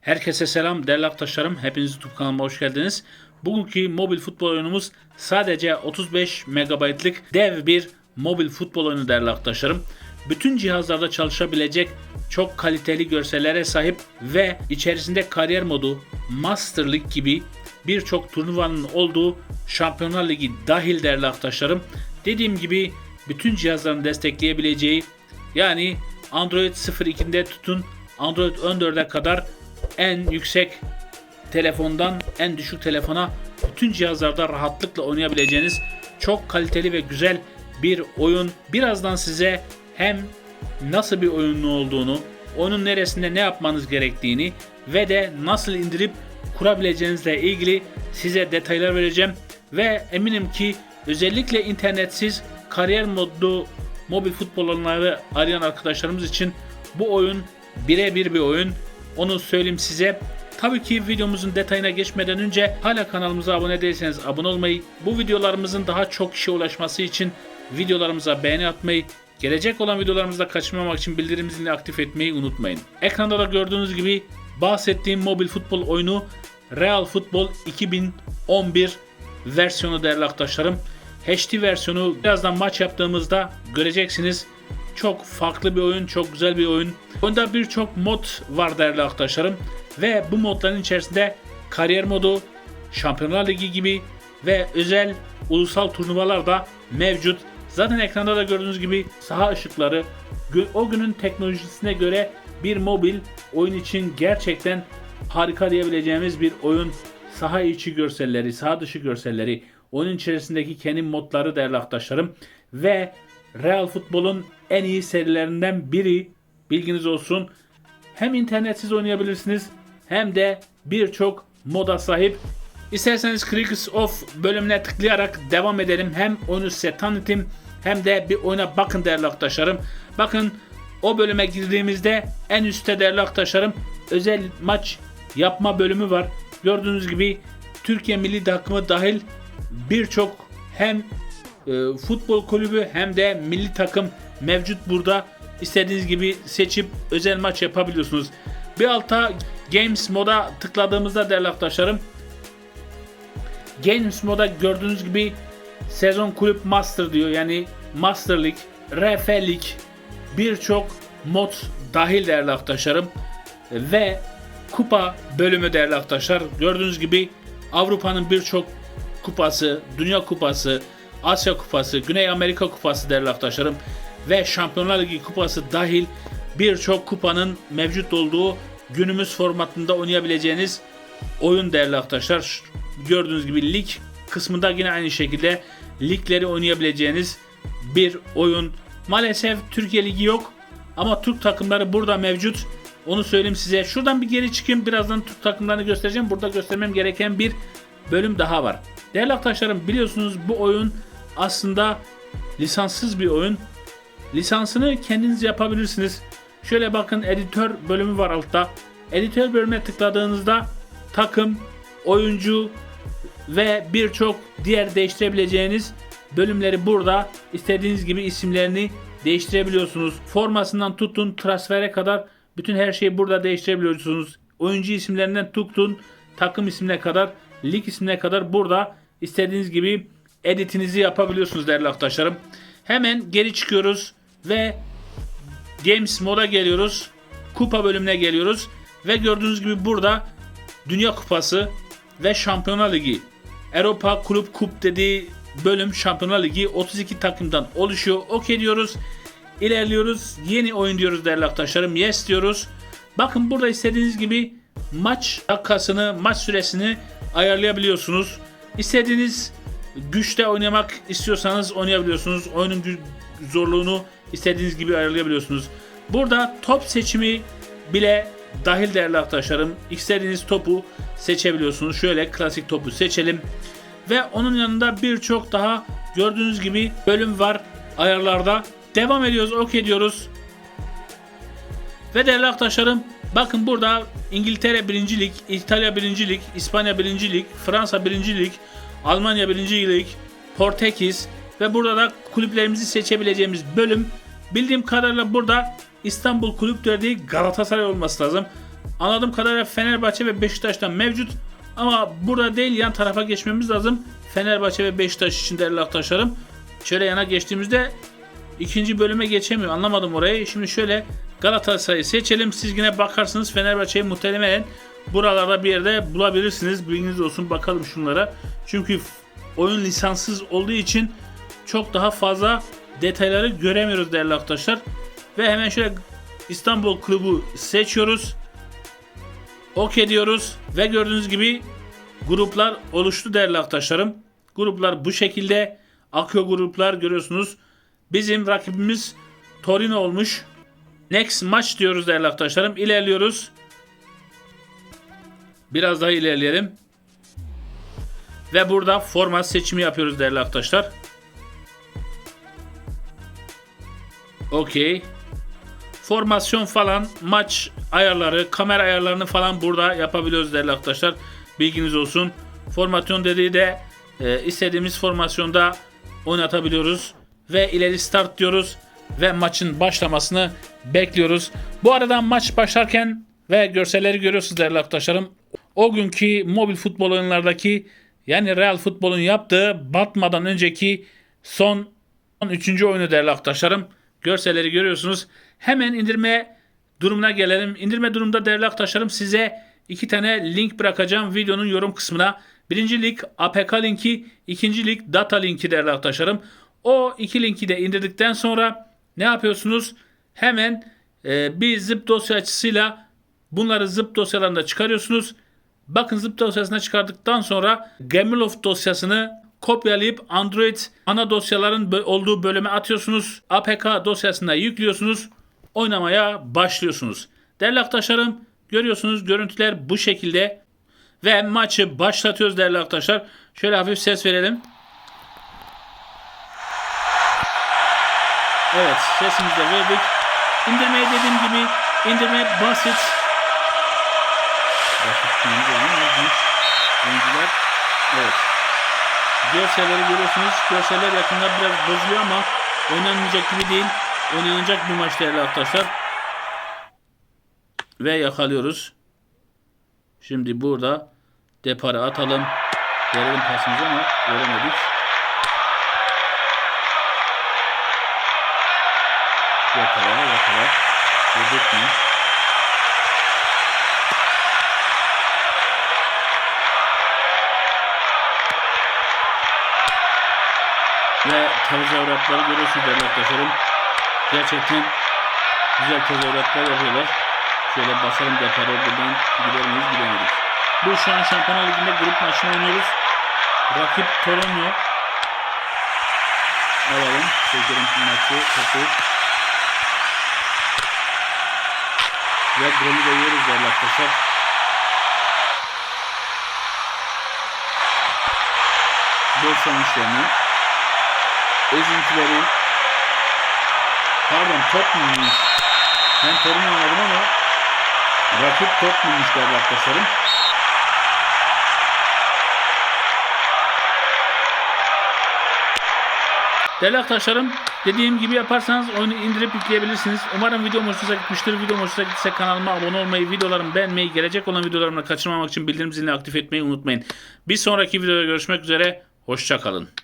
Herkese selam değerli arkadaşlarım. Hepiniz YouTube kanalıma hoş geldiniz. Bugünkü mobil futbol oyunumuz sadece 35 MB'lık dev bir mobil futbol oyunu değerli arkadaşlarım. Bütün cihazlarda çalışabilecek çok kaliteli görsellere sahip ve içerisinde kariyer modu, Master League gibi birçok turnuvanın olduğu Şampiyonlar Ligi dahil değerli arkadaşlarım. Dediğim gibi bütün cihazların destekleyebileceği yani Android 02'de tutun Android 14'e kadar en yüksek telefondan en düşük telefona bütün cihazlarda rahatlıkla oynayabileceğiniz çok kaliteli ve güzel bir oyun. Birazdan size hem nasıl bir oyunun olduğunu, oyunun neresinde ne yapmanız gerektiğini ve de nasıl indirip kurabileceğinizle ilgili size detaylar vereceğim ve eminim ki özellikle internetsiz kariyer modlu mobil futbol oyunları arayan arkadaşlarımız için bu oyun birebir bir oyun. Onu söyleyeyim size. Tabii ki videomuzun detayına geçmeden önce hala kanalımıza abone değilseniz abone olmayı, bu videolarımızın daha çok kişiye ulaşması için videolarımıza beğeni atmayı, gelecek olan videolarımızda kaçırmamak için bildirim zilini aktif etmeyi unutmayın. Ekranda da gördüğünüz gibi bahsettiğim mobil futbol oyunu Real Futbol 2011 versiyonu değerli arkadaşlarım. HD versiyonu birazdan maç yaptığımızda göreceksiniz. Çok farklı bir oyun, çok güzel bir oyun. Oyunda birçok mod var değerli arkadaşlarım. Ve bu modların içerisinde kariyer modu, Şampiyonlar Ligi gibi ve özel ulusal turnuvalar da mevcut. Zaten ekranda da gördüğünüz gibi saha ışıkları o günün teknolojisine göre bir mobil oyun için gerçekten harika diyebileceğimiz bir oyun. Saha içi görselleri, saha dışı görselleri, oyun içerisindeki kendi modları değerli arkadaşlarım ve Real Futbol'un en iyi serilerinden biri bilginiz olsun. Hem internetsiz oynayabilirsiniz hem de birçok moda sahip. İsterseniz Crickets of bölümüne tıklayarak devam edelim. Hem oyunu size tanıtayım hem de bir oyuna bakın değerli arkadaşlarım. Bakın o bölüme girdiğimizde en üstte değerli arkadaşlarım özel maç yapma bölümü var. Gördüğünüz gibi Türkiye milli takımı dahil birçok hem e, futbol kulübü hem de milli takım mevcut burada. İstediğiniz gibi seçip özel maç yapabiliyorsunuz. Bir alta Games moda tıkladığımızda değerli arkadaşlarım Games moda gördüğünüz gibi sezon kulüp master diyor. Yani Master League, RF League birçok mod dahil değerli arkadaşlarım. Ve kupa bölümü değerli arkadaşlar. Gördüğünüz gibi Avrupa'nın birçok kupası, Dünya Kupası, Asya Kupası, Güney Amerika Kupası değerli arkadaşlarım ve Şampiyonlar Ligi Kupası dahil birçok kupanın mevcut olduğu günümüz formatında oynayabileceğiniz oyun değerli arkadaşlar. Gördüğünüz gibi lig kısmında yine aynı şekilde ligleri oynayabileceğiniz bir oyun. Maalesef Türkiye Ligi yok ama Türk takımları burada mevcut. Onu söyleyeyim size. Şuradan bir geri çıkayım. Birazdan Türk takımlarını göstereceğim. Burada göstermem gereken bir bölüm daha var. Değerli arkadaşlarım biliyorsunuz bu oyun aslında lisanssız bir oyun. Lisansını kendiniz yapabilirsiniz. Şöyle bakın editör bölümü var altta. Editör bölümüne tıkladığınızda takım, oyuncu ve birçok diğer değiştirebileceğiniz bölümleri burada istediğiniz gibi isimlerini değiştirebiliyorsunuz. Formasından tutun transfere kadar bütün her şeyi burada değiştirebiliyorsunuz. Oyuncu isimlerinden tutun takım ismine kadar, lig ismine kadar burada istediğiniz gibi editinizi yapabiliyorsunuz değerli arkadaşlarım. Hemen geri çıkıyoruz ve Games moda geliyoruz. Kupa bölümüne geliyoruz. Ve gördüğünüz gibi burada Dünya Kupası ve Şampiyonlar Ligi. Avrupa Kulüp Kup dediği bölüm Şampiyonlar Ligi 32 takımdan oluşuyor. OK diyoruz. İlerliyoruz. Yeni oyun diyoruz değerli arkadaşlarım. Yes diyoruz. Bakın burada istediğiniz gibi maç dakikasını, maç süresini ayarlayabiliyorsunuz. İstediğiniz güçte oynamak istiyorsanız oynayabiliyorsunuz. Oyunun zorluğunu istediğiniz gibi ayarlayabiliyorsunuz. Burada top seçimi bile dahil değerli arkadaşlarım. İstediğiniz topu seçebiliyorsunuz. Şöyle klasik topu seçelim. Ve onun yanında birçok daha gördüğünüz gibi bölüm var ayarlarda. Devam ediyoruz, OK diyoruz. Ve değerli arkadaşlarım bakın burada İngiltere 1. Lig, İtalya 1. Lig, İspanya 1. Lig, Fransa 1. Lig, Almanya 1. Lig, Portekiz ve burada da kulüplerimizi seçebileceğimiz bölüm. Bildiğim kadarıyla burada İstanbul Kulüpleri değil Galatasaray olması lazım. Anladığım kadarıyla Fenerbahçe ve Beşiktaş'tan mevcut. Ama burada değil yan tarafa geçmemiz lazım. Fenerbahçe ve Beşiktaş için değerli arkadaşlarım. Şöyle yana geçtiğimizde ikinci bölüme geçemiyor. Anlamadım orayı. Şimdi şöyle Galatasaray'ı seçelim. Siz yine bakarsınız Fenerbahçe'yi muhtemelen buralarda bir yerde bulabilirsiniz. Bilginiz olsun bakalım şunlara. Çünkü oyun lisanssız olduğu için çok daha fazla detayları göremiyoruz değerli arkadaşlar. Ve hemen şöyle İstanbul Klubu seçiyoruz. OK diyoruz ve gördüğünüz gibi gruplar oluştu değerli arkadaşlarım. Gruplar bu şekilde akıyor gruplar görüyorsunuz. Bizim rakibimiz Torino olmuş. Next maç diyoruz değerli arkadaşlarım. İlerliyoruz. Biraz daha ilerleyelim. Ve burada format seçimi yapıyoruz değerli arkadaşlar. Okey. Formasyon falan, maç ayarları, kamera ayarlarını falan burada yapabiliyoruz değerli arkadaşlar. Bilginiz olsun. Formasyon dediği de e, istediğimiz formasyonda oynatabiliyoruz. Ve ileri start diyoruz. Ve maçın başlamasını bekliyoruz. Bu arada maç başlarken ve görselleri görüyorsunuz değerli arkadaşlarım. O günkü mobil futbol oyunlardaki yani Real Futbol'un yaptığı batmadan önceki son 3. oyunu değerli arkadaşlarım. Görselleri görüyorsunuz. Hemen indirme durumuna gelelim. İndirme durumunda değerli arkadaşlarım size iki tane link bırakacağım videonun yorum kısmına. Birinci link APK linki, ikinci link data linki değerli arkadaşlarım. O iki linki de indirdikten sonra ne yapıyorsunuz? Hemen e, bir zip dosya açısıyla bunları zip dosyalarında çıkarıyorsunuz. Bakın zip dosyasına çıkardıktan sonra Gamiloft dosyasını kopyalayıp Android ana dosyaların olduğu bölüme atıyorsunuz. APK dosyasına yüklüyorsunuz. Oynamaya başlıyorsunuz. Değerli arkadaşlarım görüyorsunuz görüntüler bu şekilde. Ve maçı başlatıyoruz değerli arkadaşlar. Şöyle hafif ses verelim. Evet sesimizi de verdik. İndirmeye dediğim gibi indirme. Basit şimdi ama ilginç. Oyuncular. Evet. Görselleri görüyorsunuz. Görseller yakında biraz bozuyor ama oynanmayacak gibi değil. Oynanacak bir maç değerli arkadaşlar. Ve yakalıyoruz. Şimdi burada depara atalım. Verelim pasımızı ama veremedik. Yakala yakala. Vurduk mu? Ve tezahüratları görüyorsunuz değerli arkadaşlarım. Gerçekten güzel tezahüratlar yapıyorlar. Şöyle basalım depara buradan gider miyiz gidemedik. Bu şu an Şampiyonlar Ligi'nde grup maçını oynuyoruz. Rakip Torino. Alalım. Çekelim maçı. Topu. Ve golü de yiyoruz değerli arkadaşlar. Bol sonuçlarını. Ezintileri. Pardon Tottenham'mış. Ben Torino anladım ama rakip Tottenham'mış değerli arkadaşlarım. Değerli arkadaşlarım dediğim gibi yaparsanız oyunu indirip yükleyebilirsiniz. Umarım videom hoşunuza gitmiştir. Videom hoşunuza gittiyse kanalıma abone olmayı, videolarımı beğenmeyi, gelecek olan videolarımı kaçırmamak için bildirim zilini aktif etmeyi unutmayın. Bir sonraki videoda görüşmek üzere. Hoşçakalın.